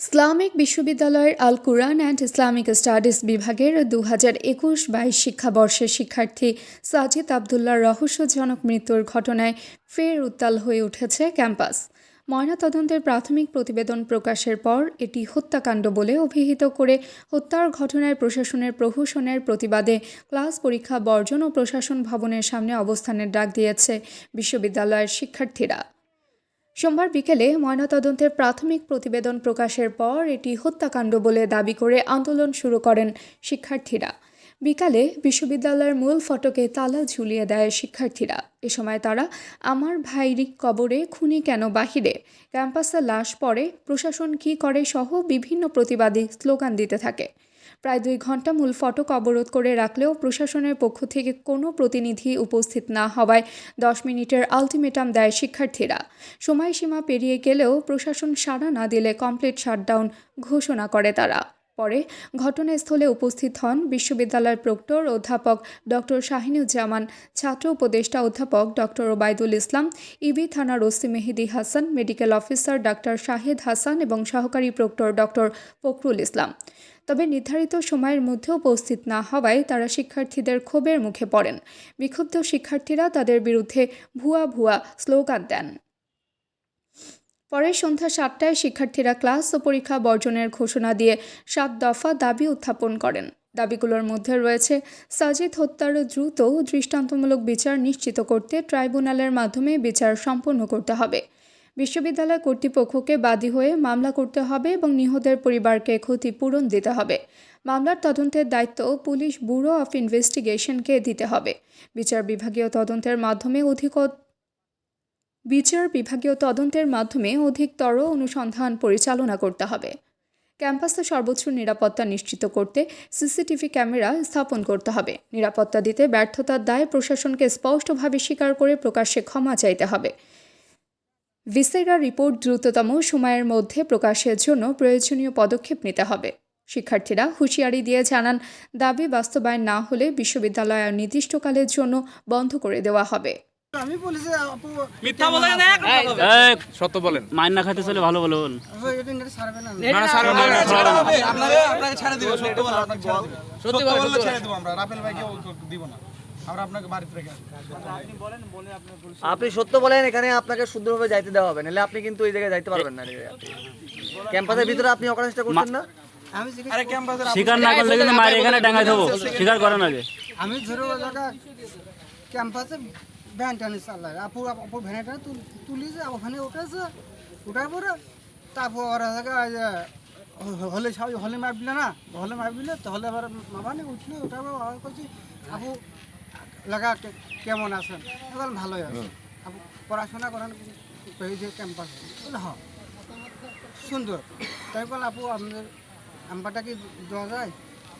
Islamic বিশ্ববিদ্যালয়ের আল কুরআন অ্যান্ড ইসলামিক স্টাডিজ বিভাগের দু হাজার একুশ বাইশ শিক্ষাবর্ষের শিক্ষার্থী সাজিদ আবদুল্লাহ রহস্যজনক মৃত্যুর ঘটনায় ফের উত্তাল হয়ে উঠেছে ক্যাম্পাস। ময়নাতদন্তের প্রাথমিক প্রতিবেদন প্রকাশের পর এটি হত্যাকাণ্ড বলে অভিহিত করে হত্যার ঘটনায় প্রশাসনের প্রহসনের প্রতিবাদে ক্লাস পরীক্ষা, বর্জন ও প্রশাসন ভবনের সামনে অবস্থানের ডাক দিয়েছে বিশ্ববিদ্যালয়ের শিক্ষার্থীরা। সোমবার বিকেলে ময়নাতদন্তের প্রাথমিক প্রতিবেদন প্রকাশের পর এটি হত্যাকাণ্ড বলে দাবি করে আন্দোলন শুরু করেন শিক্ষার্থীরা। বিকালে বিশ্ববিদ্যালয়ের মূল ফটকে তালা ঝুলিয়ে দেয় শিক্ষার্থীরা। এ সময় তারা, আমার ভাইরি কবরে খুনি কেন বাহিরে? ক্যাম্পাসে লাশ পড়ে, প্রশাসন কী করে সহ বিভিন্ন প্রতিবাদী স্লোগান দিতে থাকে। প্রায় দুই ঘণ্টা মূল ফটক অবরোধ করে রাখলেও প্রশাসনের পক্ষ থেকে কোনো প্রতিনিধি উপস্থিত না হওয়ায় দশ মিনিটের আলটিমেটাম দেয় শিক্ষার্থীরা। সময়সীমা পেরিয়ে গেলেও প্রশাসন সাড়া না দিলে কমপ্লিট শাটডাউন ঘোষণা করে তারা। পরে ঘটনাস্থলে উপস্থিত হন বিশ্ববিদ্যালয়ের প্রক্টর অধ্যাপক ডক্টর শাহিনুজ্জামান, ছাত্র উপদেষ্টা অধ্যাপক ডক্টর ওবায়দুল ইসলাম, ইবি থানার OC Mehedi Hasan, medical officer doctor Shahed Hasan এবং সহকারী প্রক্টর ডক্টর ফখরুল ইসলাম। তবে নির্ধারিত সময়ের মধ্যে উপস্থিত না হওয়ায় তারা শিক্ষার্থীদের ক্ষোভের মুখে পড়েন। বিক্ষুব্ধ শিক্ষার্থীরা তাদের বিরুদ্ধে ভুয়া ভুয়া স্লোগান দেন। পরে সন্ধ্যা সাতটায় শিক্ষার্থীরা ক্লাস ও পরীক্ষা বর্জনের ঘোষণা দিয়ে সাত দফা দাবি উত্থাপন করেন। দাবিগুলোর মধ্যে রয়েছে, সাজিদ হত্যার দ্রুত দৃষ্টান্তমূলক বিচার নিশ্চিত করতে ট্রাইব্যুনালের মাধ্যমে বিচার সম্পন্ন করতে হবে। বিশ্ববিদ্যালয় কর্তৃপক্ষকে বাদী হয়ে মামলা করতে হবে এবং নিহতের পরিবারকে ক্ষতিপূরণ দিতে হবে। মামলার তদন্তের দায়িত্ব পুলিশ ব্যুরো অফ ইনভেস্টিগেশনকে দিতে হবে। বিচার বিভাগীয় তদন্তের মাধ্যমে অধিক বিচার বিভাগীয় তদন্তের মাধ্যমে অধিকতর অনুসন্ধান পরিচালনা করতে হবে। ক্যাম্পাসে সর্বোচ্চ নিরাপত্তা নিশ্চিত করতে সিসিটিভি ক্যামেরা স্থাপন করতে হবে। নিরাপত্তা দিতে ব্যর্থতার দায় প্রশাসনকে স্পষ্টভাবে স্বীকার করে প্রকাশ্যে ক্ষমা চাইতে হবে। ভিসেরা রিপোর্ট দ্রুততম সময়ের মধ্যে প্রকাশের জন্য প্রয়োজনীয় পদক্ষেপ নিতে হবে। শিক্ষার্থীরা হুঁশিয়ারি দিয়ে জানান, দাবি বাস্তবায়ন না হলে বিশ্ববিদ্যালয় নির্দিষ্টকালের জন্য বন্ধ করে দেওয়া হবে। আমি বলেছি আপু মিথ্যা বলে না এই, সত্য বলেন। মাইন না খাইতে চলে ভালো বলুন। আপু, এটা নেট ছাড়বে না না না না, না, আপনাকে আপনাকে ছেড়ে দিব সত্য বলে আপনাকে ছেড়ে দিব। সত্য বললে ছেড়ে দিব আমরা রাপেল ভাইকে দিব না। আমরা আপনাকে বাড়িতে রেখে আসব। আপনি সত্য বলেন এখানে আপনাকে শুদ্ধভাবে যাইতে দেওয়া হবে নাহলে আপনি কিন্তু ওই জায়গায় যাইতে পারবেন না ক্যাম্পাসের ভিতরে আপনি অকার চেষ্টা করছেন না? স্বীকার না করলে কিন্তু মায়ের এখানে ডাঙাই দেবো স্বীকার করেন আগে। আমি ধরো ক্যাম্পাসে ভ্যান টানি চালাই আপু আপু ভ্যানটা তুলিছে ওখানে উঠেছে উঠার পরে তারপর ওরা জায়গা হলে সবাই হলে মারবিলে না হলে মারবিলে তাহলে আবার মাবানি উঠলে ওঠার পর ওরা করছি আপু লাগা কেমন আছেন? আমি ভালোই আছে। আপু পড়াশোনা করেন যে ক্যাম্পাসে বলে হ্যাঁ সুন্দর। তাই বললাম আপু আপনাদের নাম্বারটা কি দেওয়া যায়?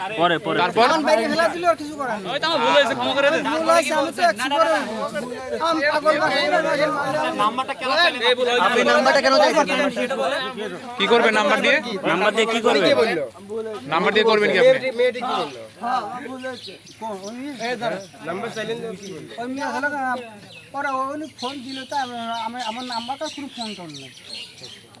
করো। পরে পরে। এখন বাইরে ফেলা দিলে আর কিছু করার নেই। ভুল হয়েছে, আমি তো একশো করে আম পাগল বানাই। আপনি নাম্বারটা কেন কি করবেন নাম্বার দিয়ে? নাম্বার দিয়ে কি করবে? নাম্বার দিয়ে করবেন কি আপনি? হ্যাঁ, ভুল হয়েছে। কোন? ওই ওই মেয়ে হলো পরে উনি ফোন দিল তো আমি- আমি- আমার নাম্বারটা কোনো ফোন তা